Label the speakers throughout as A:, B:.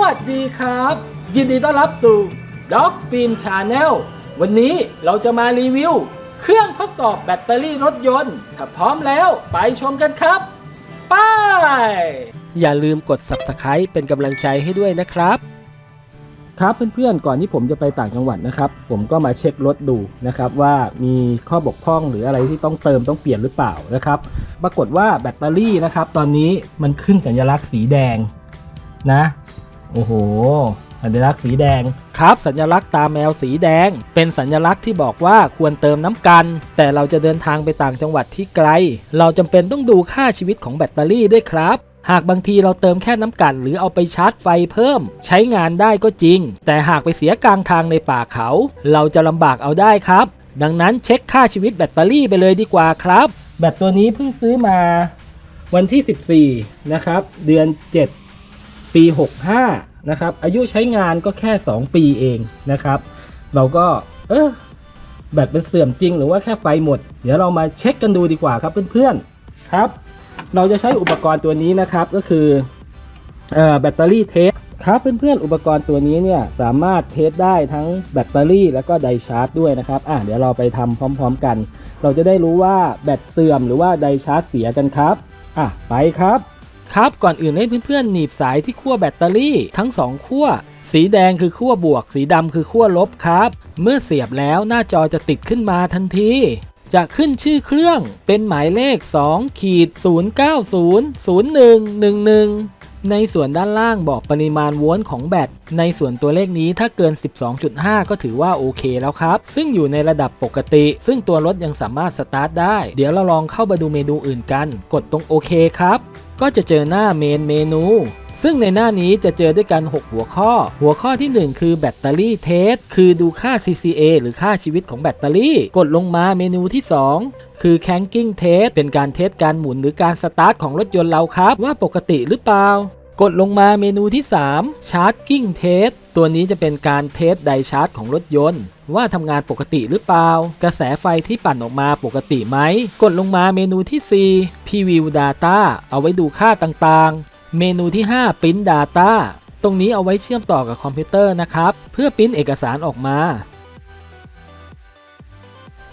A: วัสดีครับ ยินดีต้อนรับสู่ Dog f i n Channel วันนี้เราจะมารีวิว เครื่องทดสอบแบตเตอรี่รถยนต์ถ้าพร้อมแล้วไปชมกันครับไปอย่าลืมกด Subscribe เป็นกำลังใจให้ด้วยนะครับ ครับเพื่อนๆก่อนที่ผมจะไปต่างจังหวัดนะครับ ผมก็มาเช็ครถดูนะครับ ว่ามีข้อบกพร่องหรืออะไรที่ต้องเติมต้องเปลี่ยนหรือเปล่านะครับ ปรากฏว่าแบตเตอรี่นะครับ ตอนนี้มันขึ้นสัญลักษณ์สีแดงนะ โอ้โห สัญลักษณ์สีแดง ครับ สัญลักษณ์ตาแมวสีแดง เป็นสัญลักษณ์ที่บอกว่าควรเติมน้ำกัน แต่เราจะเดินทางไปต่างจังหวัดที่ไกล เราจำเป็นต้องดูค่าชีวิตของแบตเตอรี่ด้วยครับหากบางทีเราเติมแค่น้ำกันหรือเอาไปชาร์จไฟเพิ่ม ใช้งานได้ก็จริง แต่หากไปเสียกลางทางในป่าเขา เราจะลำบากเอาได้ครับ ดังนั้นเช็คค่าชีวิตแบตเตอรี่ไปเลยดีกว่าครับ แบตตัวนี้เพิ่งซื้อมาวันที่ 14 นะครับ เดือน 7 ปี 65 นะครับ อายุใช้งานก็แค่ 2 ปีเองนะครับ เราก็เออแบตเป็นเสื่อมจริงหรือว่าแค่ไฟหมด เดี๋ยวเรามาเช็คกันดูดีกว่าครับเพื่อนๆครับ เราจะใช้อุปกรณ์ตัวนี้นะครับก็คือออแบตเตอรี่เทสครับเพื่อนๆอุปกรณ์ตัวนี้เนี่ยสามารถเทสได้ทั้งแบตเตอรี่ แล้วก็ไดชาร์จด้วยนะครับอะเดี๋ยวเราไปทำพร้อม ๆ กัน เราจะได้รู้ว่าแบตเสื่อมหรือว่าไดชาร์จเสียกันครับอะไปครับ ครับก่อนอื่นให้เพื่อนๆหนีบสายที่ขั้วแบตเตอรี่ทั้งสองขั้วสีแดงคือขั้วบวก สีดำคือขั้วลบครับ เมื่อเสียบแล้วหน้าจอจะติดขึ้นมาทันที จะขึ้นชื่อเครื่องเป็นหมายเลข 2 ขีด 0900111 ในส่วนด้านล่างบอกปริมาณโวลต์ของแบต ในส่วนตัวเลขนี้ถ้าเกิน 12.5 ก็ถือว่าโอเคแล้วครับ ซึ่งอยู่ในระดับปกติ ซึ่งตัวรถยังสามารถสตาร์ทได้ เดี๋ยวเราลองเข้ามาดูเมนูอื่นกัน กดตรงโอเคครับ ก็จะเจอหน้าเมนเมนู ซึ่งในหน้านี้จะเจอด้วยกัน 6 หัวข้อ หัวข้อที่ 1 คือแบตเตอรี่เทส คือดูค่า CCA หรือค่าชีวิตของแบตเตอรี่ กดลงมาเมนูที่ 2คือ Cranking Test เป็นการเทสการหมุนหรือการสตาร์ทของรถยนต์เราครับ ว่าปกติหรือเปล่า กดลงมาเมนูที่ 3 Charging Test ตัวนี้จะเป็นการเทสไดชาร์จของรถยนต์ ว่าทำงานปกติหรือเปล่า กระแสไฟที่ปั่นออกมาปกติไหม กดลงมาเมนูที่ 4 Preview Data เอาไว้ดูค่าต่างๆ เมนูที่ 5 Print Data ตรงนี้เอาไว้เชื่อมต่อกับคอมพิวเตอร์นะครับ เพื่อปริ้นเอกสารออกมา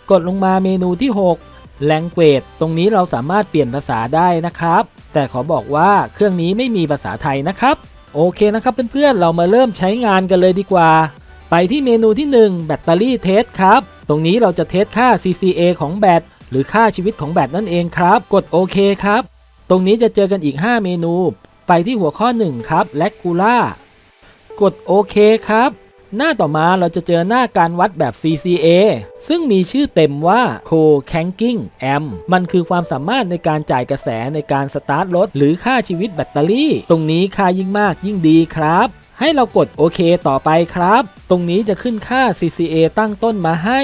A: กดลงมาเมนูที่ 6 Language ตรงนี้เราสามารถเปลี่ยนภาษาได้นะครับ แต่ขอบอกว่าเครื่องนี้ไม่มีภาษาไทยนะครับ โอเคนะครับเพื่อนๆ เรามาเริ่มใช้งานกันเลยดีกว่า ไปที่เมนูที่ 1 แบตเตอรี่เทสครับ ตรงนี้เราจะเทสค่า CCA ของแบตหรือค่าชีวิตของแบตนั่นเองครับ กดโอเคครับ ตรงนี้จะเจอกันอีก 5 เมนู ไปที่หัวข้อ 1 ครับแลกูล่ากดโอเคครับ หน้าต่อมาเราจะเจอหน้าการวัดแบบ CCA ซึ่งมีชื่อเต็มว่า Co Cranking Amp มันคือความสามารถในการจ่ายกระแสในการสตาร์ทรถหรือค่าชีวิตแบตเตอรี่ ตรงนี้ค่ายิ่งมากยิ่งดีครับให้เรากดโอเคต่อไปครับ ตรงนี้จะขึ้นค่า CCA ตั้งต้นมาให้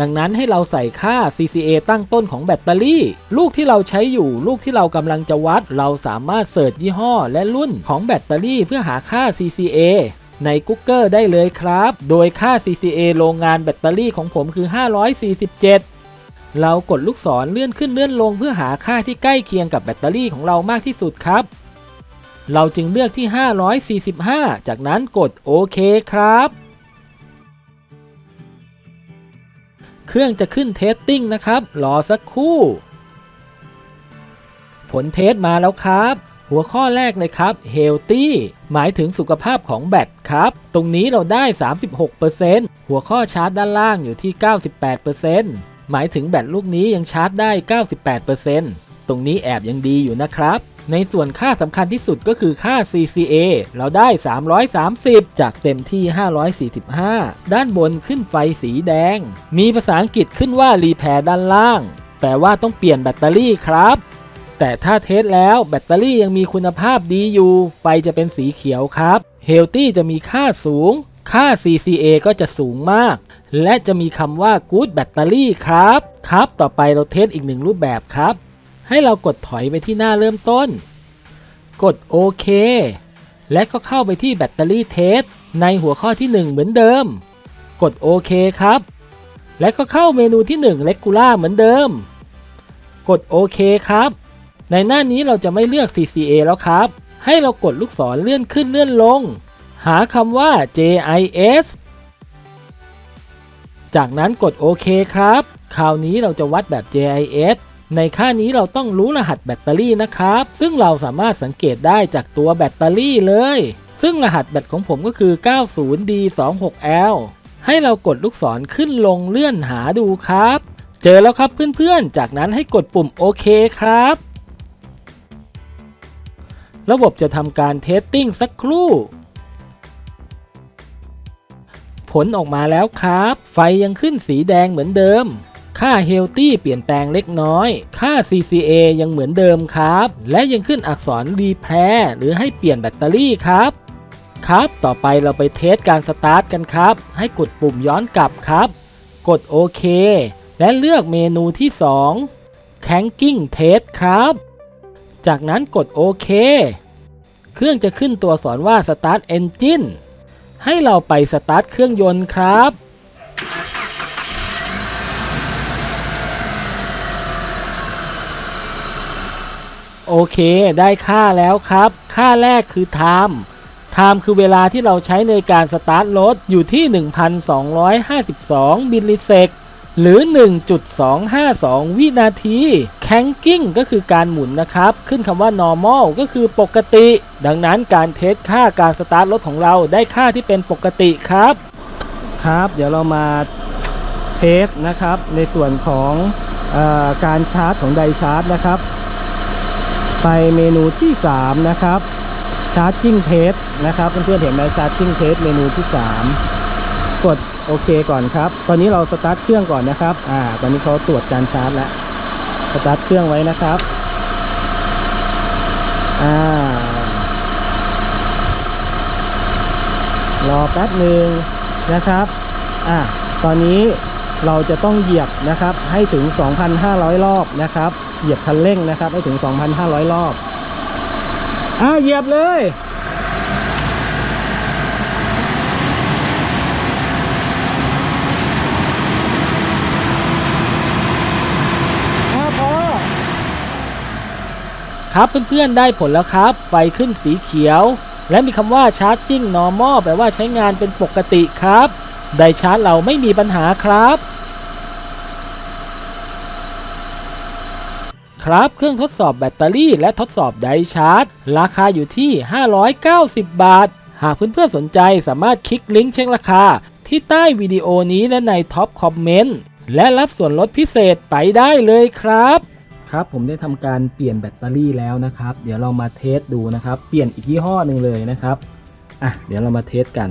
A: ดังนั้นให้เราใส่ค่า CCA ตั้งต้นของแบตเตอรี่ ลูกที่เราใช้อยู่ลูกที่เรากำลังจะวัด เราสามารถเสิร์ชยี่ห้อและรุ่นของแบตเตอรี่เพื่อหาค่า CCA ใน Google ได้เลยครับ โดยค่า CCA โรงงานแบตเตอรี่ของผมคือ 547 เรากดลูกศรเลื่อนขึ้นเลื่อนลงเพื่อหาค่าที่ใกล้เคียงกับแบตเตอรี่ของเรามากที่สุดครับ เราจึงเลือกที่ 545 จากนั้นกดโอเคครับ เครื่องจะขึ้นเทสติ้งนะครับ รอสักครู่ ผลเทสมาแล้วครับ หัวข้อแรกเลยครับ healthy หมายถึงสุขภาพของแบตครับ ตรงนี้เราได้ 36%หัวข้อชาร์จด้านล่างอยู่ที่ 98%หมายถึงแบตลูกนี้ยังชาร์จได้ 98%ตรงนี้แอบยังดีอยู่นะครับ ในส่วนค่าสำคัญที่สุดก็คือค่า CCA เราได้ 330 จากเต็มที่ 545 ด้านบนขึ้นไฟสีแดง มีภาษาอังกฤษขึ้นว่า repair ด้านล่าง แปลว่าต้องเปลี่ยนแบตเตอรี่ครับ แต่ถ้าเทสแล้วแบตเตอรี่ยังมีคุณภาพดีอยู่ ไฟจะเป็นสีเขียวครับ Healthy จะมีค่าสูง ค่า CCA ก็จะสูงมาก และจะมีคำว่า Good Battery ครับ ครับ ต่อไปเราเทสอีกหนึ่งรูปแบบครับ ให้เรากดถอยไปที่หน้าเริ่มต้น กดโอเค และก็เข้าไปที่แบตเตอรี่เทสในหัวข้อที่ 1 เหมือนเดิม กดโอเคครับ และก็เข้าเมนูที่ 1 Regular เหมือนเดิม กดโอเคครับ ในหน้านี้เราจะไม่เลือก CCA แล้วครับ ให้เรากดลูกศรเลื่อนขึ้นเลื่อนลง หาคำว่า JIS จากนั้นกดโอเคครับ คราวนี้เราจะวัดแบบ JIS ในค่านี้เราต้องรู้รหัสแบตเตอรี่นะครับ ซึ่งเราสามารถสังเกตได้จากตัวแบตเตอรี่เลย ซึ่งรหัสแบตของผมก็คือ 90D26L ให้เรากดลูกศรขึ้นลงเลื่อนหาดูครับ เจอแล้วครับเพื่อนๆ จากนั้นให้กดปุ่มโอเคครับ ระบบจะทำการเทสติ้งสักครู่ผลออกมาแล้วครับ ไฟยังขึ้นสีแดงเหมือนเดิม ค่า Healthy เปลี่ยนแปลงเล็กน้อย ค่า CCA ยังเหมือนเดิมครับ และยังขึ้นอักษร Repair หรือให้เปลี่ยนแบตเตอรี่ครับ ครับ ต่อไปเราไปเทสการสตาร์ทกันครับ ให้กดปุ่มย้อนกลับครับ กดโอเค และเลือกเมนูที่ 2 c a n k i n g Test ครับ จากนั้นกดโอเค เครื่องจะขึ้นตัวสอนว่า Start Engine ให้เราไปสตาร์ทเครื่องยนต์ครับ โอเคได้ค่าแล้วครับ ค่าแรกคือ time time คือเวลาที่เราใช้ในการสตาร์ทรถอยู่ที่ 1,252มิลลิเซกหรือ 1.252 วินาที Cranking ก็คือการหมุนนะครับ ขึ้นคำว่า normal ก็คือปกติ ดังนั้นการเทสค่าการสตาร์ทรถของเราได้ค่าที่เป็นปกติครับ ครับ เดี๋ยวเรามาเทสนะครับ ในส่วนของอการชาร์จของไดชาร์จนะครับ ไปเมนูที่ 3 นะครับ Charging Test นะครับเพื่อนๆเห็นไหม Charging Test เมนูที่ 3 กดโอเคก่อนครับ ตอนนี้เราสตาร์ทเครื่องก่อนนะครับอ่าตอนนี้เขาตรวจการชาร์จแล้วสตาร์ทเครื่องไว้นะครับอ่ารอแป๊บหนึ่งนะครับอ่าตอนนี้เราจะต้องเหยียบนะครับให้ถึง 2,500 รอบนะครับ เหยียบคันเร่งนะครับให้ถึง 2,500 รอบอ่าเหยียบเลยอ่าพอครับเพื่อนๆได้ผลแล้วครับ ไฟขึ้นสีเขียว และมีคำว่า charging normal แปลว่าใช้งานเป็นปกติครับ ไดชาร์จเราไม่มีปัญหาครับ ครับ เครื่องทดสอบแบตเตอรี่และทดสอบไดชาร์จ ราคาอยู่ที่ 590 บาท หากเพื่อนๆสนใจสามารถคลิกลิงก์เช็คราคา ที่ใต้วิดีโอนี้และในท็อปคอมเมนต์และรับส่วนลดพิเศษไปได้เลยครับ ครับผมได้ทำการเปลี่ยนแบตเตอรี่แล้วนะครับ เดี๋ยวเรามาเทสดูนะครับ เปลี่ยนอีกยี่ห้อหนึ่งเลยนะครับอะเดี๋ยวเรามาเทสกัน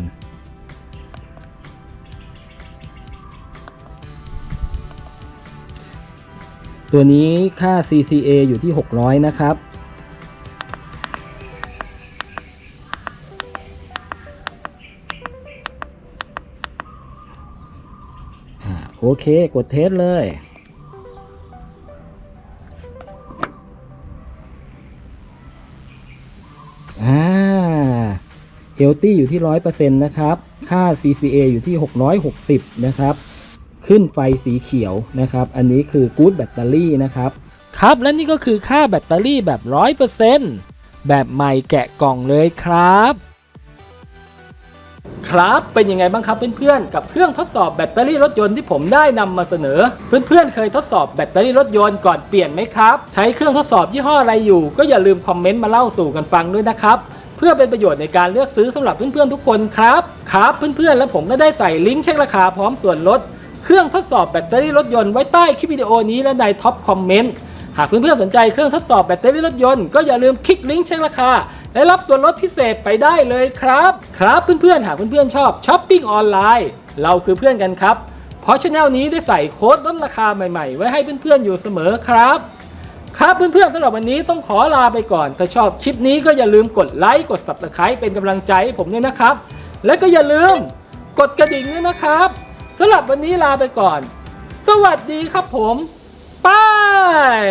A: ตัวนี้ค่า CCA อยู่ที่ 600 นะครับอโอเค กดเทสเลย อ่า เฮลตี้อยู่ที่ 100%นะครับ ค่า CCA อยู่ที่ 660 นะครับ ขึ้นไฟสีเขียวนะครับ อันนี้คือ Good Battery นะครับ ครับและนี่ก็คือค่าแบตเตอรี่แบบ 100%แบบใหม่แกะกล่องเลยครับ ครับเป็นยังไงบ้างครับเพื่อนๆ กับเครื่องทดสอบแบตเตอรี่รถยนต์ที่ผมได้นำมาเสนอ เพื่อนๆเคยทดสอบแบตเตอรี่รถยนต์ก่อนเปลี่ยนไหมครับ ใช้เครื่องทดสอบยี่ห้ออะไรอยู่ ก็อย่าลืมคอมเมนต์มาเล่าสู่กันฟังด้วยนะครับเพื่อเป็นประโยชน์ในการเลือกซื้อสำหรับเพื่อนๆทุกคนครับ ครับเพื่อนๆ และผมก็ได้ใส่ลิงก์เช็คราคาพร้อมส่วนลด เครื่องทดสอบแบตเตอรี่รถยนต์ไว้ใต้คลิปวิดีโอนี้และในท็อปคอมเมนต์หากเพื่อนๆสนใจเครื่องทดสอบแบตเตอรี่รถยนต์ก็อย่าลืมคลิกลิงก์เช็คราคาและรับส่วนลดพิเศษไปได้เลยครับ ครับเพื่อนๆ หากเพื่อนๆ ชอบช้อปปิ้งออนไลน์เราคือเพื่อนกันครับ เพราะช anel นี้ได้ใส่โค้ดลดราคาใหม่ๆ ไว้ให้เพื่อนๆ อยู่เสมอครับ ครับเพื่อนๆสำหรับวันนี้ต้องขอลาไปก่อน ถ้าชอบคลิปนี้ก็อย่าลืมกดไลค์กด subscribe เป็นกำลังใจให้ผมด้วยนะครับ และก็อย่าลืมกดกระดิ่งด้วยนะครับ สำหรับวันนี้ลาไปก่อน สวัสดีครับผมบาย